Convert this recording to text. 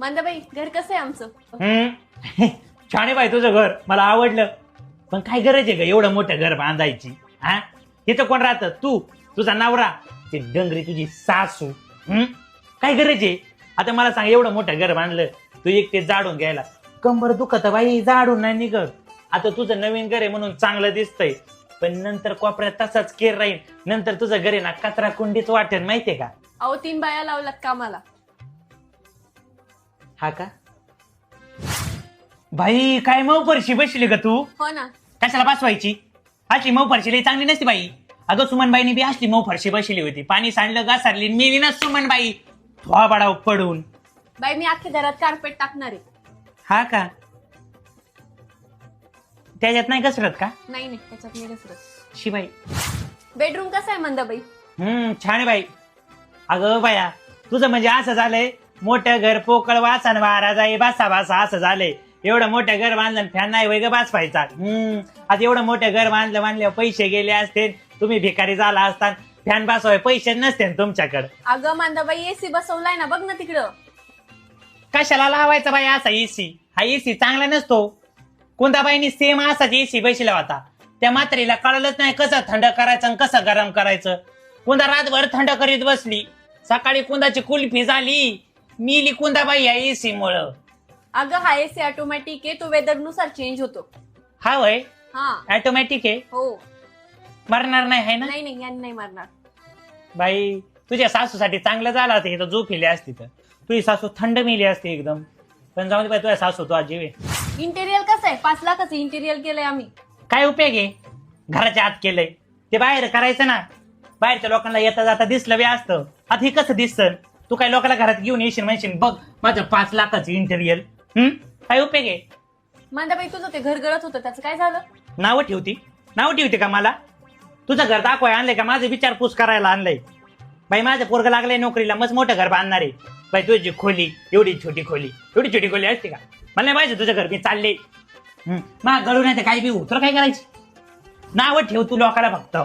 मंदाबाई घर कसं आहे आमचं? हम्म? छान आहे बाई तुझं घर मला आवडलं. पण काय गरज आहे का एवढं मोठं घर बांधायची? हा? इथं कोण राहतं? तू? तुझा नवरा? ते डंगरी तुझी सासू. हम्म? काय गरज आहे? आता मला सांग एवढं मोठं घर बांधलं तू एक ते जाडून घ्यायला. कंबर दुखत बाई जाडून नाही निघत. आता तुझं नवीन घर आहे म्हणून चांगलं दिसतंय. पण नंतर कोपऱ्यात तसाच केर राहील नंतर तुझं घर ना कचरा कुंडीच वाटेल माहितीये का? अहो तीन बाया लावल्यात कामाला. हा का? भाई काय मग परशी बसली का तू? हो ना. कशाला बसवायची? अशी मऊ फरशी लई चांगली नसती बाई. अगं सुमनबाईनी बी असली मऊ फरशी बसली होती. पाणी सांडलं घासारली मेली ना सुमनबाई. थोबाडाव पडून. बाई मी अख्ख्या घरात कार्पेट टाकणार आहे. हा का? त्याच्यात नाही घसरत का? नाही नाही त्याच्यात नाही घसरत. शिबाई बेडरूम कसा आहे मंदाबाई? हम्म छान आहे बाई. अगं बाया तुझं म्हणजे असं झालंय मोठं घर पोकळ वासन वारा जाई बासा बासा असं झालंय. एवढं मोठं घर बांधलं फॅन नाही वय ग बास व्हायचा. हम्म आता एवढं मोठं घर बांधलं बांधलं पैसे गेले असते तुम्ही भिकारी झाला असता फॅन बसवाय पैसे नसते तुमच्याकडे. अगं मंदाबाई एसी बसवलाय ना बघ ना तिकडं. कशाला लावायचा बाई असा एसी हा एसी चांगला नसतो. कुंदाबाईनी सेम असाच एसी बसला होता. त्या म्हातारीला कळलंच नाही कसं थंड करायचं आणि कसं गरम करायचं. कुंदा रातभर थंड करीत बसली. सकाळी कुंदाची कुल्फी झाली. मिली कुंदाबाई या एसी मुळे. अगं हा एसी ऑटोमॅटिक आहे. तो वेदरनुसार चेंज होतो. हा वय हा. ऑटोमॅटिक आहे? हो. मरणार नाही आहे ना? नाही नाही यांनी नाही मारणार. बाई तुझ्या सासूसाठी चांगलं झालं असतं. इथं झोपिली असती तर. तुझी सासू थंड मिली असती एकदम. पण जाऊ दे बाई तुझ्या सासू तो आजीव आहे इंटेरियर कसं आहे? पाच लाखाचं इंटेरियर केलंय आम्ही. काय उपयोग आहे? घराच्या आत केलंय. ते बाहेर करायचं ना. बाहेरच्या लोकांना येता जाता दिसलं बी असतं. आता हे कसं दिसतं? तू काय लोकांना घरात घेऊन येशील म्हणशील बघ माझं पाच लाखाचं इंटेरियर हम्म काय उपयोग आहे? मंदाबाई तुझं ते घर गळत होतं त्याचं काय झालं? नावं ठेवती. नावं ठेवते का मला? तुझं घर दाखवाय आणलंय का? माझं विचारपूस करायला आणलंय. बाई माझं पोरग लागलंय नोकरीला मस्त मोठं घर बांधणार आहे. बाई तुझी खोली एवढी छोटी खोली एवढी छोटी खोली असते का? मला नाही पाहिजे तुझं घर मी चालले. मग गळू नाही तर काही बी उतर काय करायची? नावं ठेव तू लोकाला फक्त.